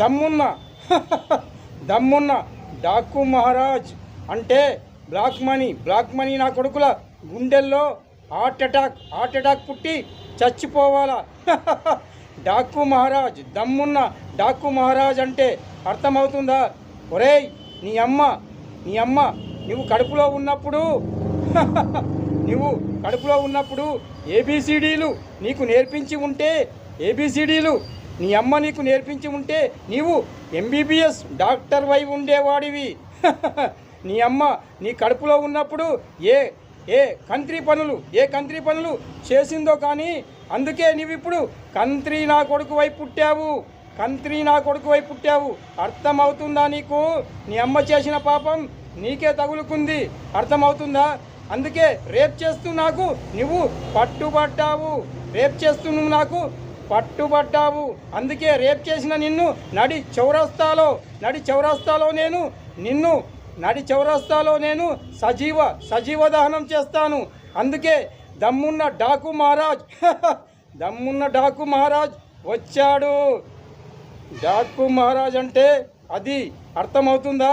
దమ్మున్న. దమ్మున్న. డాకు మహారాజ్. అంటే బ్లాక్ మనీ. బ్లాక్ మనీ నా కొడుకుల గుండెల్లో హార్ట్ అటాక్. హార్ట్ అటాక్ పుట్టి చచ్చిపోవాలా. డాకు మహారాజ్. దమ్మున్న డాకు మహారాజ్ అంటే అర్థమవుతుందా? ఒరేయ్ నీ అమ్మ నీ అమ్మ నువ్వు కడుపులో ఉన్నప్పుడు నువ్వు కడుపులో ఉన్నప్పుడు ఏబిసిడీలు నీకు నేర్పించి ఉంటే ఏబిసిడీలు నీ అమ్మ నీకు నేర్పించి ఉంటే నీవు ఎంబీబీఎస్ డాక్టర్ వై ఉండేవాడివి. నీ అమ్మ నీ కడుపులో ఉన్నప్పుడు ఏ ఏ కంత్రి పనులు ఏ కంత్రి పనులు చేసిందో కానీ అందుకే నీవు ఇప్పుడు కంత్రి నా కొడుకు వైపు పుట్టావు. కంత్రి నా కొడుకు వైపు పుట్టావు. అర్థమవుతుందా నీకు? నీ అమ్మ చేసిన పాపం నీకే తగులుకుంది. అర్థమవుతుందా? అందుకే రేప్ చేస్తూ నాకు నువ్వు పట్టుబట్టావు రేప్ చేస్తూ నువ్వు నాకు పట్టుబడ్డావు. అందుకే రేప్ చేసిన నిన్ను నడి చౌరస్తాలో నడి చౌరస్తాలో నేను నిన్ను నడి చౌరస్తాలో నేను సజీవ సజీవ దహనం చేస్తాను. అందుకే దమ్మున్న డాకు మహారాజ్ దమ్మున్న డాకు మహారాజ్ వచ్చాడు. డాకు మహారాజ్ అంటే అది అర్థమవుతుందా?